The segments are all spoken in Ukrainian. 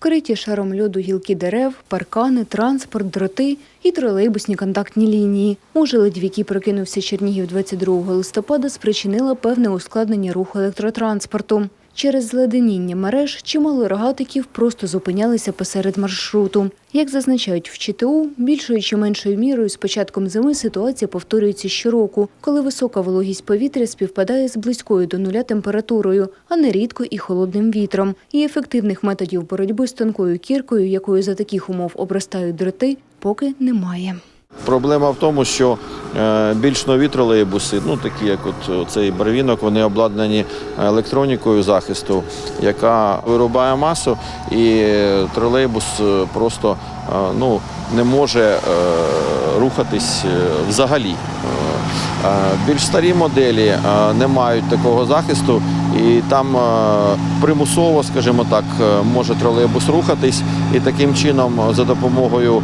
Вкриті шаром льоду гілки дерев, паркани, транспорт, дроти і тролейбусні контактні лінії. Ужеледь, ледь якій прокинувся Чернігів 22 листопада, спричинила певне ускладнення руху електротранспорту. Через зледеніння мереж чимало рогатиків просто зупинялися посеред маршруту. Як зазначають в ЧТУ, більшою чи меншою мірою з початком зими ситуація повторюється щороку, коли висока вологість повітря співпадає з близькою до нуля температурою, а нерідко і холодним вітром. І ефективних методів боротьби з тонкою кіркою, якою за таких умов обростають дроти, поки немає. Проблема в тому, що е, більш нові тролейбуси, ну такі як от цей барвінок, вони обладнані електронікою захисту, яка вирубає масу, і тролейбус е, просто е, ну, не може рухатись взагалі. Більш старі моделі не мають такого захисту, і там примусово, скажімо так, може тролейбус рухатись, і таким чином за допомогою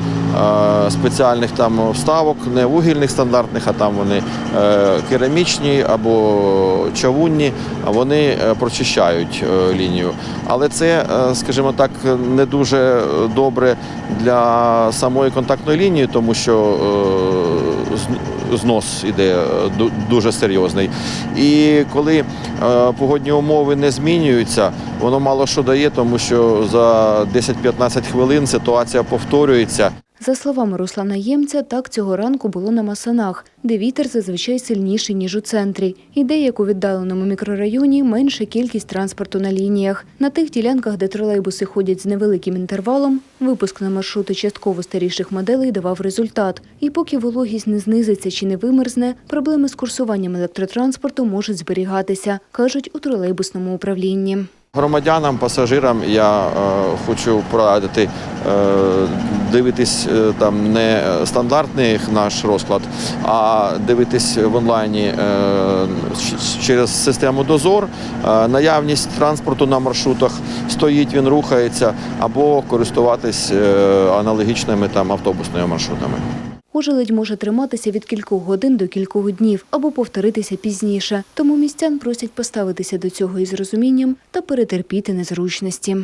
спеціальних там вставок, не вугільних стандартних, а там вони е, керамічні або чавунні, вони е, прочищають е, лінію. Але це, е, скажімо так, не дуже добре для самої контактної лінії, тому що е, знос іде е, дуже серйозний. І коли е, погодні умови не змінюються, воно мало що дає, тому що за 10-15 хвилин ситуація повторюється. За словами Руслана Ємця, так цього ранку було на Масанах, де вітер зазвичай сильніший, ніж у центрі. І де, як у віддаленому мікрорайоні, менша кількість транспорту на лініях. На тих ділянках, де тролейбуси ходять з невеликим інтервалом, випуск на маршрути частково старіших моделей давав результат. І поки вологість не знизиться чи не вимерзне, проблеми з курсуванням електротранспорту можуть зберігатися, кажуть у тролейбусному управлінні. Громадянам, пасажирам я е, хочу порадити е, дивитись е, там не стандартний наш розклад, а дивитись в онлайні е, через систему Дозор. Е, наявність транспорту на маршрутах стоїть, він рухається, або користуватись аналогічними там автобусними маршрутами. Ужеледь може триматися від кількох годин до кількох днів або повторитися пізніше. Тому містян просять поставитися до цього із розумінням та перетерпіти незручності.